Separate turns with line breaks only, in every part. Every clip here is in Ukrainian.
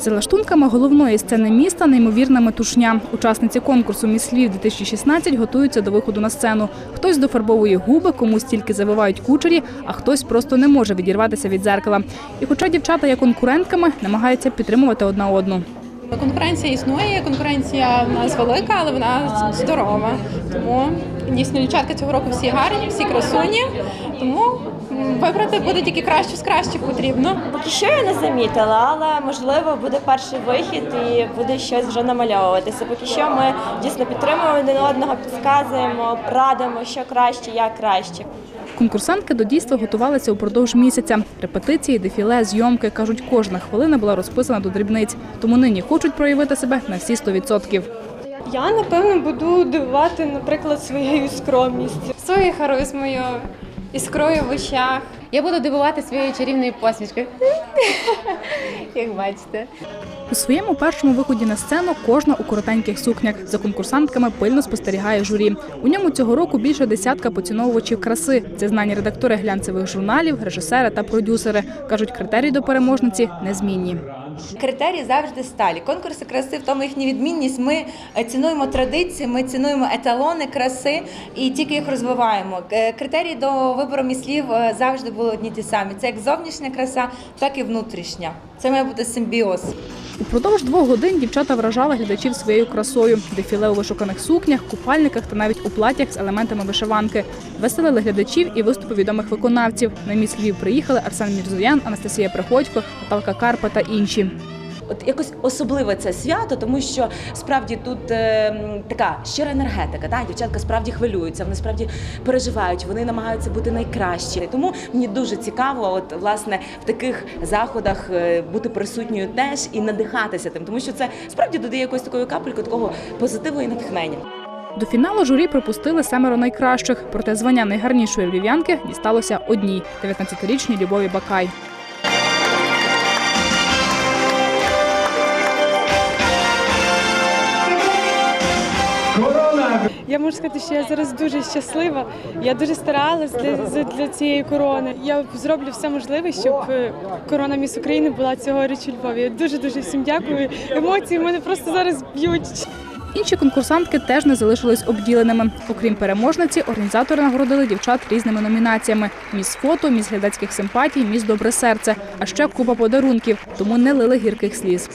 За лаштунками головної сцени міста неймовірна метушня. Учасниці конкурсу Міслів Львів 2016 готуються до виходу на сцену. Хтось дофарбовує губи, комусь тільки завивають кучері, а хтось просто не може відірватися від зеркала. І хоча дівчата є конкурентками, намагаються підтримувати одна одну.
Конкуренція існує, конкуренція в нас велика, але вона здорова. Тому дійсно дівчатка цього року всі гарні, всі красуні. Тому вибрати буде тільки краще з кращих потрібно.
Поки що я не замітила, але можливо буде перший вихід і буде щось вже намальовуватися. Поки що ми дійсно підтримуємо один одного, підказуємо, радимо, що краще, як краще.
Конкурсантки до дійства готувалися упродовж місяця. Репетиції, дефіле, зйомки кажуть, кожна хвилина була розписана до дрібниць. Тому нині хочуть проявити себе на всі 100%.
Я напевно буду дивувати, наприклад, своєю скромністю.
Своєю харизмою, іскрою в очах. Я буду дивувати своєю чарівною посмішкою. Як бачите.
У своєму першому виході на сцену кожна у коротеньких сукнях. За конкурсантками пильно спостерігає журі. У ньому цього року більше десятка поціновувачів краси. Це знані редактори глянцевих журналів, режисери та продюсери. кажуть, критерії до переможниці незмінні.
Критерії завжди сталі. Конкурси краси в тому їхня відмінність. Ми е, цінуємо традиції, ми цінуємо еталони краси і тільки їх розвиваємо. Е, Критерії до вибору міслів е, завжди були одні ті самі. Це як зовнішня краса, так і внутрішня. Це має бути симбіоз.
Упродовж двох годин дівчата вражали глядачів своєю красою. Дефіле у вишуканих сукнях, купальниках та навіть у платях з елементами вишиванки. Веселили глядачів і виступи відомих виконавців. На міс Львів приїхали Арсен Мірзоян, Анастасія Приходько, Наталка Карпа та інші.
От якось особливе це свято, тому що справді тут е, така щира енергетика. Та? Дівчатка справді хвилюються, вони справді переживають, вони намагаються бути найкращі. Тому мені дуже цікаво, от власне в таких заходах е, бути присутньою теж і надихатися тим, тому що це справді додає якось такої капельки такого позитиву і натхнення.
До фіналу журі пропустили семеро найкращих. Проте звання найгарнішої львів'янки дісталося одній – 19-річній Любові Бакай.
Я можу сказати, що я зараз дуже щаслива. Я дуже старалась для, для цієї корони. Я зроблю все можливе, щоб е, корона міс України була цьогоріч у Львові. Я дуже дуже всім дякую. Емоції в мене просто зараз б'ють.
Інші конкурсантки теж не залишились обділеними. Окрім переможниці, організатори нагородили дівчат різними номінаціями: міс фото, міс глядацьких симпатій, міс добре серце, а ще купа подарунків, тому не лили гірких сліз.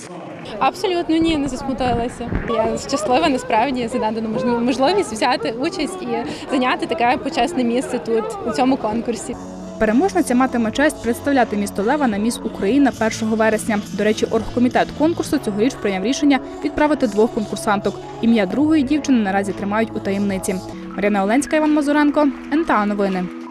Абсолютно ні, не засмутилася. Я щаслива насправді за надану можливість взяти участь і зайняти таке почесне місце тут у цьому конкурсі.
Переможниця матиме честь представляти місто Лева на міс Україна 1 вересня. До речі, оргкомітет конкурсу цьогоріч прийняв рішення відправити двох конкурсанток. Ім'я другої дівчини наразі тримають у таємниці. Мар'яна Оленська, Іван Мазуренко, НТА Новини.